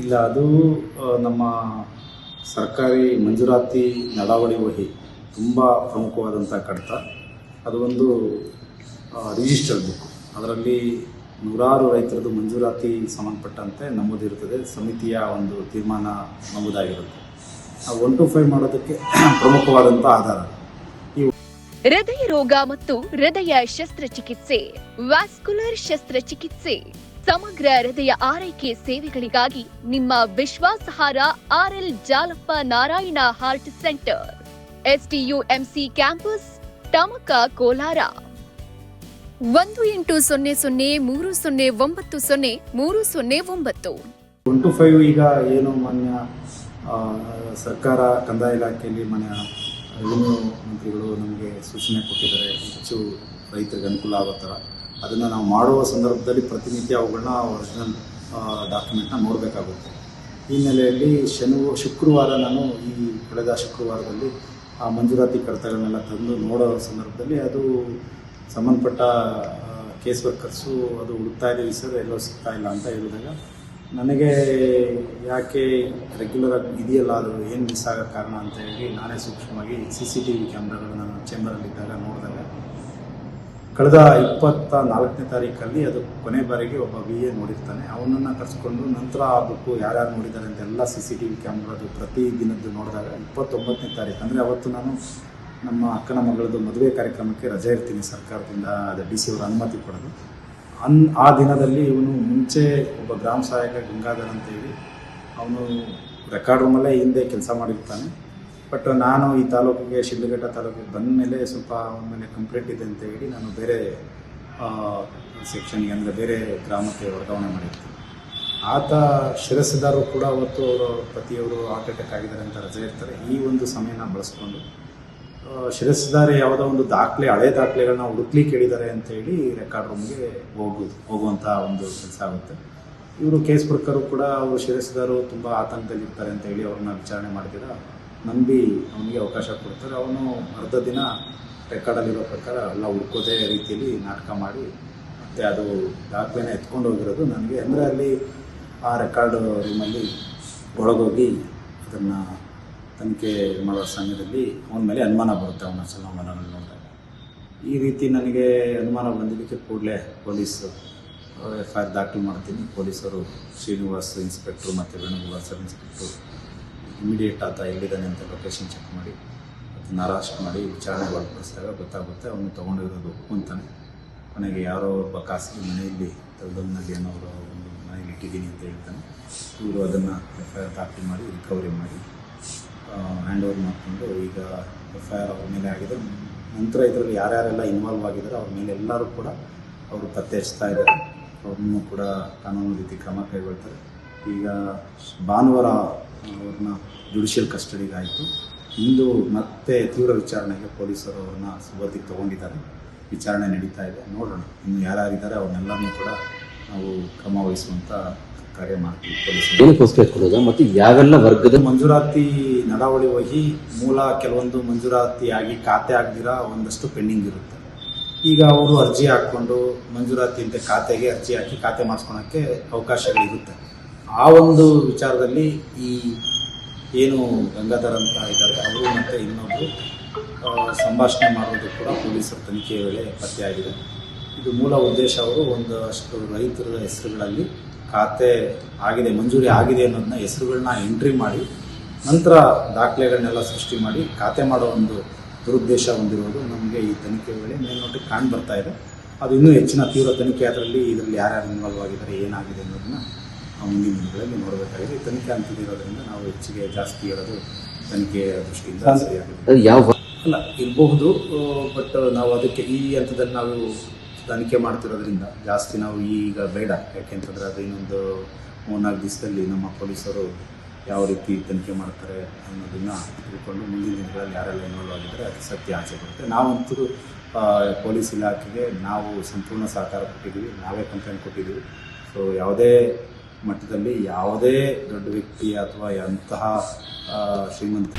ಇಲ್ಲ, ಅದು ನಮ್ಮ ಸರ್ಕಾರಿ ಮಂಜೂರಾತಿ ನಡಾವಳಿ ವಹಿ ತುಂಬ ಪ್ರಮುಖವಾದಂಥ ಕಡತ. ಅದು ಒಂದು ರಿಜಿಸ್ಟರ್ಡ್ ಬುಕ್ ಅದರಲ್ಲಿ ನೂರಾರು ರೈತರದ್ದು ಮಂಜೂರಾತಿ ಸಂಬಂಧಪಟ್ಟಂತೆ ನಮೂದಿರುತ್ತದೆ ಸಮಿತಿಯ ಒಂದು ತೀರ್ಮಾನ ನಮೂದಾಗಿರುತ್ತೆ. ಒನ್ ಟು ಫೈವ್ ಮಾಡೋದಕ್ಕೆ ಪ್ರಮುಖವಾದಂಥ ಆಧಾರ. ಹೃದಯ ರೋಗ ಮತ್ತು ಹೃದಯ ಶಸ್ತ್ರಚಿಕಿತ್ಸೆ ವ್ಯಾಸ್ಕುಲರ್ ಶಸ್ತ್ರಚಿಕಿತ್ಸೆ. ಸಮಗ್ರ ಹೃದಯ ಆರೈಕೆ ಸೇವೆಗಳಿಗಾಗಿ ನಿಮ್ಮ ವಿಶ್ವಾಸಹಾರ RL Jalappa Narayana heart centre. STUMC campus Tamaka Kolar. ಒಂದು ಎಂಟು ಸೊನ್ನೆ ಸೊನ್ನೆ ಮೂರು ಸೊನ್ನೆ ಒಂಬತ್ತು ಸೊನ್ನೆ ಮೂರು ಸೊನ್ನೆ ಒಂಬತ್ತು. ಟು ಫೈವ್ ಈಗ ಏನು ಮಾನ್ಯ ಸರ್ಕಾರ, ಕಂದಾಯ ಇಲಾಖೆಯಲ್ಲಿ ಮಾನ್ಯ ಮಂತ್ರಿಗಳು ನಮಗೆ ಸೂಚನೆ ಕೊಟ್ಟಿದ್ದಾರೆ. ಹೆಚ್ಚು ರೈತರಿಗೆ ಅನುಕೂಲ ಆಗೋ ಥರ. ಅದನ್ನು ನಾವು ಮಾಡುವ ಸಂದರ್ಭದಲ್ಲಿ ಪ್ರತಿನಿತ್ಯ ಅವುಗಳನ್ನ ಒರಿಜಿನಲ್ ಡಾಕ್ಯುಮೆಂಟ್ನ ನೋಡಬೇಕಾಗುತ್ತೆ. ಈ ಹಿನ್ನೆಲೆಯಲ್ಲಿ ಶನಿವಾರ ಶುಕ್ರವಾರ ನಾನು ಈ ಕಳೆದ ಶುಕ್ರವಾರದಲ್ಲಿ ಆ ಮಂಜೂರಾತಿ ಕಡತಗಳನ್ನೆಲ್ಲ ತಂದು ನೋಡೋ ಸಂದರ್ಭದಲ್ಲಿ ಅದು ಸಂಬಂಧಪಟ್ಟ ಕೇಸ್ ವರ್ಕರ್ಸು ಅದು ಹುಡುಕ್ತಾ ಇದ್ದೀವಿ ಸರ್, ಎಲ್ಲೋ ಸಿಗ್ತಾ ಇಲ್ಲ ಅಂತ ಹೇಳಿದಾಗ ನನಗೆ ಯಾಕೆ ರೆಗ್ಯುಲರ್ ಆಗಿ ಇದೆಯಲ್ಲ ಅದು, ಏನು ಮಿಸ್ ಆಗೋ ಕಾರಣ ಅಂತ ಹೇಳಿ ನಾನೇ ಸೂಕ್ಷ್ಮವಾಗಿ ಸಿ ಸಿ ಟಿ ವಿ ಕ್ಯಾಮ್ರಾಗಳು ನಾನು ಚೇಂಬರಲ್ಲಿದ್ದಾಗ ನೋಡಿದಾಗ ಕಳೆದ ಇಪ್ಪತ್ತ ನಾಲ್ಕನೇ ತಾರೀಕಲ್ಲಿ ಅದು ಕೊನೆ ಬಾರಿಗೆ ಒಬ್ಬ ವಿ ಎ ನೋಡಿರ್ತಾನೆ. ಅವನನ್ನು ಕರೆಸ್ಕೊಂಡು ನಂತರ ಆ ಬುಕ್ಕು ಯಾರ್ಯಾರು ನೋಡಿದ್ದಾರೆ ಅಂತ ಎಲ್ಲ ಸಿ ಸಿ ಟಿ ವಿ ಕ್ಯಾಮ್ರಾದು ಪ್ರತಿ ದಿನದ್ದು ನೋಡಿದಾಗ ಇಪ್ಪತ್ತೊಂಬತ್ತನೇ ತಾರೀಕು. ಅಂದರೆ ಅವತ್ತು ನಾನು ನಮ್ಮ ಅಕ್ಕನ ಮಗಳದ್ದು ಮದುವೆ ಕಾರ್ಯಕ್ರಮಕ್ಕೆ ರಜೆ ಇರ್ತೀನಿ ಸರ್ಕಾರದಿಂದ, ಅದು ಡಿ ಸಿ ಅವರು ಅನುಮತಿ ಕೊಡೋದು. ಅನ್, ಆ ದಿನದಲ್ಲಿ ಇವನು ಮುಂಚೆ ಒಬ್ಬ ಗ್ರಾಮ ಸಹಾಯಕ ಗಂಗಾಧರ್ ಅಂತೇಳಿ ಅವನು ರೆಕಾರ್ಡ್ ರೂಮಲ್ಲೇ ಹಿಂದೆ ಕೆಲಸ ಮಾಡಿರ್ತಾನೆ. ಬಟ್ ನಾನು ಈ ತಾಲೂಕಿಗೆ ಶಿಡ್ಲಘಟ್ಟ ತಾಲೂಕಿಗೆ ಬಂದ ಮೇಲೆ ಸ್ವಲ್ಪ ಒಮ್ಮೆ ಕಂಪ್ಲೀಟ್ ಇದೆ ಅಂತ ಹೇಳಿ ನಾನು ಬೇರೆ ಸೆಕ್ಷನ್ಗೆ ಅಂದರೆ ಬೇರೆ ಗ್ರಾಮಕ್ಕೆ ವರ್ಗಾವಣೆ ಮಾಡಿರ್ತೀನಿ. ಆತ ಶಿರಸ್ದಾರು ಕೂಡ ಅವತ್ತು ಅವರು ಪತಿಯವರು ಹಾರ್ಟ್ ಅಟ್ಯಾಕ್ ಆಗಿದ್ದಾರೆ ಅಂತ ರಜೆ ಇರ್ತಾರೆ. ಈ ಒಂದು ಸಮಯನ ಬಳಸ್ಕೊಂಡು ಆ, ಶಿರಸ್ದಾರಿ ಯಾವುದೋ ಒಂದು ದಾಖಲೆ ಹಳೆ ದಾಖಲೆಗಳನ್ನ ಹುಡುಕ್ಲಿ ಕೇಳಿದ್ದಾರೆ ಅಂತ ಹೇಳಿ ರೆಕಾರ್ಡ್ ರೂಮ್ಗೆ ಹೋಗೋದು ಹೋಗುವಂಥ ಒಂದು ಕೆಲಸ ಆಗುತ್ತೆ. ಇವರು ಕೇಸ್ ವರ್ಕರು ಕೂಡ ಅವರು ಶಿರಸ್ದಾರು ತುಂಬ ಆತಂಕದಲ್ಲಿರ್ತಾರೆ ಅಂತ ಹೇಳಿ ಅವ್ರನ್ನ ವಿಚಾರಣೆ ಮಾಡಿದಿರ ನಂಬಿ ಅವನಿಗೆ ಅವಕಾಶ ಕೊಡ್ತಾರೆ. ಅವನು ಅರ್ಧ ದಿನ ರೆಕಾರ್ಡಲ್ಲಿರೋ ಪ್ರಕಾರ ಎಲ್ಲ ಹುಡ್ಕೋದೇ ರೀತಿಯಲ್ಲಿ ನಾಟಕ ಮಾಡಿ ಮತ್ತು ಅದು ದಾಖಲೆನ ಎತ್ಕೊಂಡು ಹೋಗಿರೋದು ನನಗೆ. ಅಂದರೆ ಅಲ್ಲಿ ಆ ರೆಕಾರ್ಡ್ ರೂಮಲ್ಲಿ ಒಳಗೋಗಿ ಅದನ್ನು ತನಿಖೆ ಮಾಡೋ ಸಮಯದಲ್ಲಿ ಅವನ ಮೇಲೆ ಅನುಮಾನ ಬರುತ್ತೆ. ಅವನ ಚಲನವಲನಗಳು ನೋಡಿದಾಗ ಈ ರೀತಿ ನನಗೆ ಅನುಮಾನ ಬಂದಿದ್ದಕ್ಕೆ ಕೂಡಲೇ ಪೊಲೀಸರು ಎಫ್ ಐ ಆರ್ ದಾಖಲು ಮಾಡ್ತೀನಿ. ಪೊಲೀಸರು ಶ್ರೀನಿವಾಸ್ ಇನ್ಸ್ಪೆಕ್ಟ್ರು ಮತ್ತು ವೇಣುಗೋಪಾಲ್ ಇನ್ಸ್ಪೆಕ್ಟ್ರು ಇಮಿಡಿಯೇಟ್ ಆತ ಎಲ್ಲಿದ್ದಾನೆ ಅಂತ ಲೊಕೇಶನ್ ಚೆಕ್ ಮಾಡಿ ಅದನ್ನು ಅರೆಸ್ಟ್ ಮಾಡಿ ವಿಚಾರಣೆಗೆ ಒಳಪಡಿಸಿದಾಗ ಗೊತ್ತಾಗುತ್ತೆ ಅವನು ತೊಗೊಂಡಿರೋದು ಒಪ್ಕೊಂತಾನೆ ಕೊನೆಗೆ ಯಾರೋ ಒಬ್ಬ ಖಾಸಗಿ ಮನೆಯಲ್ಲಿ ತಳದಲ್ಲಿ ಅನ್ನೋರು ಒಂದು ಮನೆಯಲ್ಲಿ ಇಟ್ಟಿದ್ದೀನಿ ಅಂತ ಹೇಳ್ತಾನೆ. ಇವರು ಅದನ್ನು ಎಫ್ ಐ ಆರ್ ದಾಖಲು ಮಾಡಿ ರಿಕವರಿ ಮಾಡಿ ಹ್ಯಾಂಡ್ ಓವರ್ ಮಾಡಿಕೊಂಡು ಈಗ ಎಫ್ ಐ ಆರ್ ಅವ್ರ ಮೇಲೆ ಆಗಿದೆ. ನಂತರ ಇದರಲ್ಲಿ ಯಾರ್ಯಾರೆಲ್ಲ ಇನ್ವಾಲ್ವ್ ಆಗಿದ್ದಾರೆ, ಅವ್ರ ಮೇಲೆ ಎಲ್ಲರೂ ಕೂಡ ಅವರು ಪತ್ತೆ ಹಚ್ತಾ ಇದ್ದಾರೆ. ಅವ್ರನ್ನೂ ಕೂಡ ಕಾನೂನು ರೀತಿ ಕ್ರಮ ಕೈಗೊಳ್ತಾರೆ. ಈಗ ಭಾನುವಾರ ಅವ್ರನ್ನ ಜುಡಿಷಿಯಲ್ ಕಸ್ಟಡಿಗಾಯಿತು ಇಂದು ಮತ್ತೆ ತೀವ್ರ ವಿಚಾರಣೆಗೆ ಪೊಲೀಸರು ಅವ್ರನ್ನ ಸುಬತ್ತಿಗೆ ತೊಗೊಂಡಿದ್ದಾರೆ. ವಿಚಾರಣೆ ನಡೀತಾ ಇದೆ. ನೋಡೋಣ. ಇನ್ನು ಯಾರ್ಯಾರಿದ್ದಾರೆ ಅವ್ರನ್ನೆಲ್ಲರನ್ನೂ ಕೂಡ ನಾವು ಕ್ರಮ ವಹಿಸುವಂಥ ಕಾರ್ಯ ಮಾಡ್ತೀವಿ ಪೊಲೀಸರು. ಏನಕ್ಕೋಸ್ಕರ ಮತ್ತು ಯಾವೆಲ್ಲ ವರ್ಗದ ಮಂಜೂರಾತಿ ನಡಾವಳಿ ಹೋಗಿ ಮೂಲ ಕೆಲವೊಂದು ಮಂಜೂರಾತಿ ಆಗಿ ಖಾತೆ ಆಗದಿರ ಒಂದಷ್ಟು ಪೆಂಡಿಂಗ್ ಇರುತ್ತೆ. ಈಗ ಅವರು ಅರ್ಜಿ ಹಾಕ್ಕೊಂಡು ಮಂಜೂರಾತಿ ಅಂತ ಖಾತೆಗೆ ಅರ್ಜಿ ಹಾಕಿ ಖಾತೆ ಮಾಡಿಸ್ಕೊಳಕ್ಕೆ ಅವಕಾಶಗಳಿರುತ್ತೆ. ಆ ಒಂದು ವಿಚಾರದಲ್ಲಿ ಈ ಏನು ಗಂಗಾಧರ್ ಅಂತ ಇದ್ದಾರೆ, ಅವರು ಮತ್ತು ಇನ್ನೊಬ್ಬರು ಸಂಭಾಷಣೆ ಮಾಡೋದು ಕೂಡ ಪೊಲೀಸರ ತನಿಖೆ ವೇಳೆ ಪತ್ತೆಯಾಗಿದೆ ಇದು ಮೂಲ ಉದ್ದೇಶ ಅವರು ಒಂದಷ್ಟು ರೈತರ ಹೆಸರುಗಳಲ್ಲಿ ಖಾತೆ ಆಗಿದೆ, ಮಂಜೂರಿ ಆಗಿದೆ ಅನ್ನೋದನ್ನ ಹೆಸರುಗಳನ್ನ ಎಂಟ್ರಿ ಮಾಡಿ, ನಂತರ ದಾಖಲೆಗಳನ್ನೆಲ್ಲ ಸೃಷ್ಟಿ ಮಾಡಿ ಖಾತೆ ಮಾಡೋ ಒಂದು ದುರುದ್ದೇಶ ಹೊಂದಿರುವುದು ನಮಗೆ ಈ ತನಿಖೆ ವೇಳೆ ಮೇಲ್ನೋಟಕ್ಕೆ ಕಾಣ್ ಬರ್ತಾ ಇದೆ. ಅದು ಇನ್ನೂ ಹೆಚ್ಚಿನ ತೀವ್ರ ತನಿಖೆ ಅದರಲ್ಲಿ ಇದರಲ್ಲಿ ಯಾರ್ಯಾರು ಇನ್ವಾಲ್ವ್ ಆಗಿದ್ದಾರೆ, ಏನಾಗಿದೆ ಅನ್ನೋದನ್ನ ಮುಂದಿನ ದಿನಗಳಲ್ಲಿ ನೋಡಬೇಕಾಗಿದೆ. ತನಿಖೆ ಅಂತಿದೆ ಇರೋದ್ರಿಂದ ನಾವು ಹೆಚ್ಚಿಗೆ ಜಾಸ್ತಿ ಇರೋದು ತನಿಖೆಯ ದೃಷ್ಟಿಯಿಂದ ಸರಿಯಾಗಿದೆ. ಯಾವ ಅಲ್ಲ ಇರಬಹುದು ಬಟ್ ನಾವು ಅದಕ್ಕೆ ಈ ಹಂತದಲ್ಲಿ ನಾವು ತನಿಖೆ ಮಾಡ್ತಿರೋದ್ರಿಂದ ಜಾಸ್ತಿ ನಾವು ಈಗ ಬೇಡ. ಯಾಕೆಂತಂದ್ರೆ ಅದು ಇನ್ನೊಂದು ಮೂರ್ನಾಲ್ಕು ದಿವಸದಲ್ಲಿ ನಮ್ಮ ಪೊಲೀಸರು ಯಾವ ರೀತಿ ತನಿಖೆ ಮಾಡ್ತಾರೆ ಅನ್ನೋದನ್ನ ತಿಳ್ಕೊಂಡು ಮುಂದಿನ ದಿನಗಳಲ್ಲಿ ಯಾರೆಲ್ಲ ಇನ್ವಾಲ್ವ್ ಆಗಿದ್ದರೆ ಅದು ಸತ್ಯ ಆಚೆ ಬರುತ್ತೆ. ನಾವಂತೂ ಪೊಲೀಸ್ ಇಲಾಖೆಗೆ ನಾವು ಸಂಪೂರ್ಣ ಸಹಕಾರ ಕೊಟ್ಟಿದ್ದೀವಿ. ನಾವೇ ಕಂಪ್ಲೇಂಟ್ ಕೊಟ್ಟಿದ್ದೀವಿ. ಸೊ ಯಾವುದೇ ಮಟ್ಟದಲ್ಲಿ ಯಾವುದೇ ದೊಡ್ಡ ವ್ಯಕ್ತಿ ಅಥವಾ ಎಂತಹ ಶ್ರೀಮಂತ